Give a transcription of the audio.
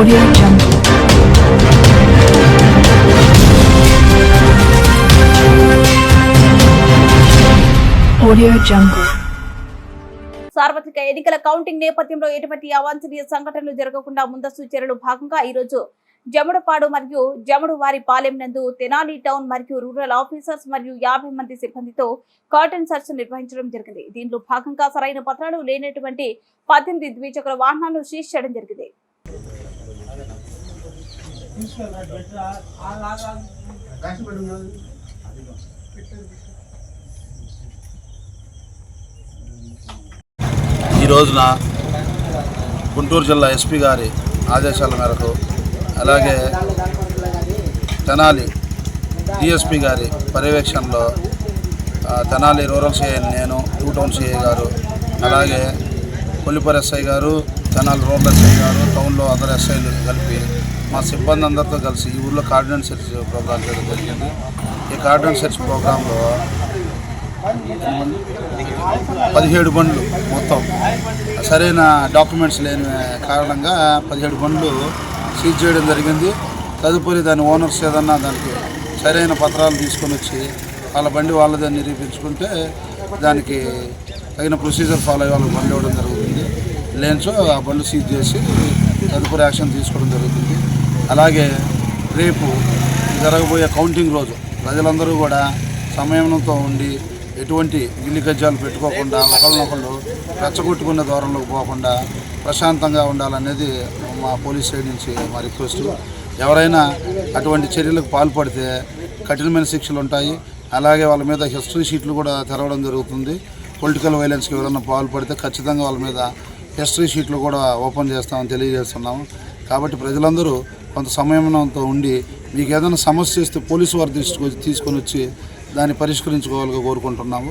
Audio Jungle. Audio Jungle. సార్వత్రిక ఎన్నికల counting నేపథ్యంలో ఎటువంటి అవాంఛనీయ సంఘటనలు జరగకుండా ముందస్తు చర్యలు భాగంగా ఈ రోజు మరియు జముడు వారి పాలెం నందు తెనాలి టౌన్ మరియు రూరల్ ఆఫీసర్స్ మరియు యాభై మంది సిబ్బందితో కాటన్ సర్చ్ నిర్వహించడం జరిగింది దీనిలో భాగంగా సరైన పత్రాలు లేనటువంటి పద్దెనిమిది ద్విచక్ర వాహనాలను సీజ్ చేయడం జరిగింది ఈ రోజున గుంటూరు జిల్లా ఎస్పీ గారి ఆదేశాల మేరకు అలాగే తెనాలి డిఎస్పీ గారి పర్యవేక్షణలో తెనాలి రూరల్ సిఐ నేను టూ టౌన్ సిఐ గారు అలాగే కొల్లిపర్ ఎస్ఐ గారు తెనాలి రూరల్ ఎస్ఐ గారు టౌన్లో అదర్ ఎస్ఐలు కలిపి మా సిబ్బంది అందరితో కలిసి ఈ ఊళ్ళో కార్డినెన్స్ సెర్చ్ ప్రోగ్రామ్ చేయడం జరిగింది. ఈ కార్డినెన్స్ సెర్చ్ ప్రోగ్రాంలో పదిహేడు బండ్లు మొత్తం సరైన డాక్యుమెంట్స్ లేని కారణంగా పదిహేడు బండ్లు సీజ్ చేయడం జరిగింది. తదుపరి దాని ఓనర్స్ ఏదన్నా దానికి సరైన పత్రాలు తీసుకొని వచ్చి వాళ్ళ బండి వాళ్ళదని నిరూపించుకుంటే దానికి తగిన ప్రొసీజర్ ఫాలో అయ్యి వాళ్ళకి బండి ఇవ్వడం జరుగుతుంది. లేనిచో ఆ బండ్లు సీజ్ చేసి తదుపరి యాక్షన్ తీసుకోవడం జరుగుతుంది. అలాగే రేపు జరగబోయే కౌంటింగ్ రోజు. ప్రజలందరూ కూడా సమయంతో ఉండి ఎటువంటి గిల్లి గజ్జాలు పెట్టుకోకుండా ఒకరినొకళ్ళు రెచ్చగొట్టుకునే దూరంలోకి పోకుండా ప్రశాంతంగా ఉండాలనేది మా పోలీస్ సైడ్ నుంచి మా రిక్వెస్ట్. ఎవరైనా అటువంటి చర్యలకు పాల్పడితే కఠినమైన శిక్షలు ఉంటాయి. అలాగే వాళ్ళ మీద హిస్టరీ షీట్లు కూడా తెరవడం జరుగుతుంది. పొలిటికల్ వైలెన్స్కి ఎవరైనా పాల్పడితే ఖచ్చితంగా వాళ్ళ మీద హిస్టరీ షీట్లు కూడా ఓపెన్ చేస్తామని తెలియజేస్తున్నాము. కాబట్టి ప్రజలందరూ కొంత సమయంతో ఉండి మీకు ఏదైనా సమస్య ఇస్తే పోలీసు వారి దృష్టికి తీసుకొని వచ్చి దాన్ని పరిష్కరించుకోవాలిగా కోరుకుంటున్నాము.